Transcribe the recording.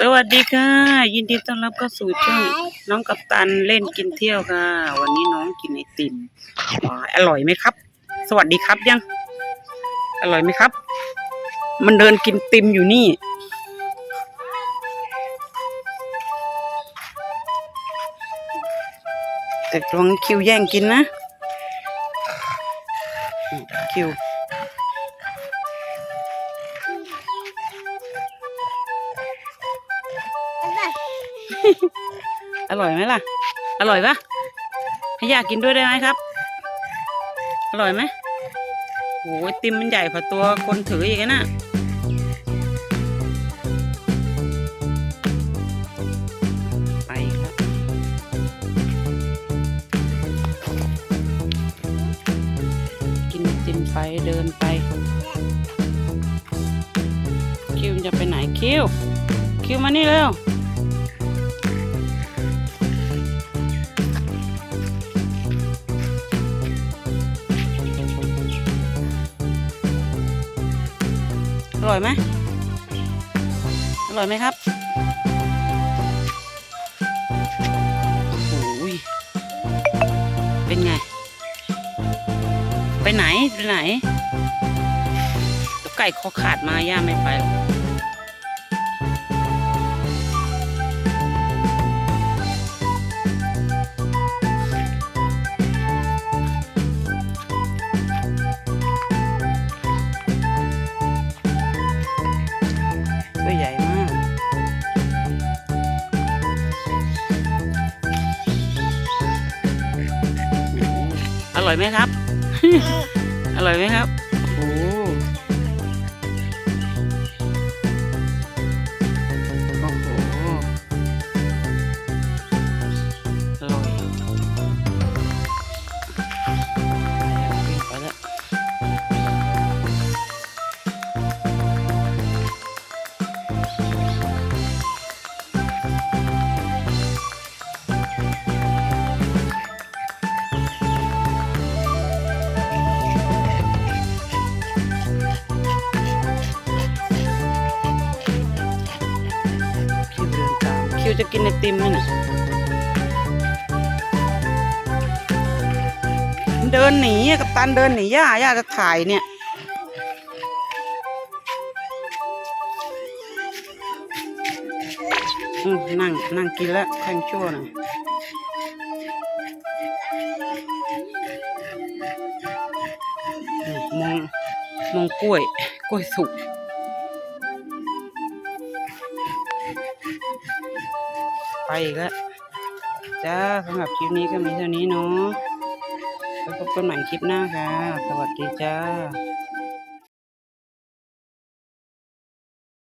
สวัสดีค่ะ ยินดีต้อนรับเข้าสู่ช่องน้องกัปตันเล่นกินเที่ยวค่ะ วันนี้น้องกินไอติมอร่อยไหมครับ สวัสดีครับยัง อร่อยไหมครับ มันเดินกินติมอยู่นี่ แต่ลองคิวแย่งกินนะคิว อร่อยไหมล่ะ อร่อยปะให้อยากกินด้วยได้ไหมครับ อร่อยไหมโอ้ยติมมันใหญ่พอตัวคนถืออีกนะไปครับกินติมไปเดินไป คิวจะไปไหนคิว คิวมานี่เร็ว ร่อยไหมอร่อยไหมครับโอ้ยเป็นไง ไปไหนไปไหนตัวไก่คอขาดมาย่าไม่ไปหรอก ตัวใหญ่มาก อร่อยไหมครับ อร่อยไหมครับ โอ้ จะกินไอติมไหมน่ะมันเดินหนีกับตันเดินหนีย่าย่าจะถ่ายเนี่ยนั่งนั่งกินแล้วแข่งชั่วหน่อยอืมมองมองกล้วย กล้วยสุก ไปอีกแล้วจ้าสำหรับคลิปนี้ก็มีเท่านี้เนาะแล้วพบกันใหม่คลิปหน้าค่ะ สวัสดีจ้า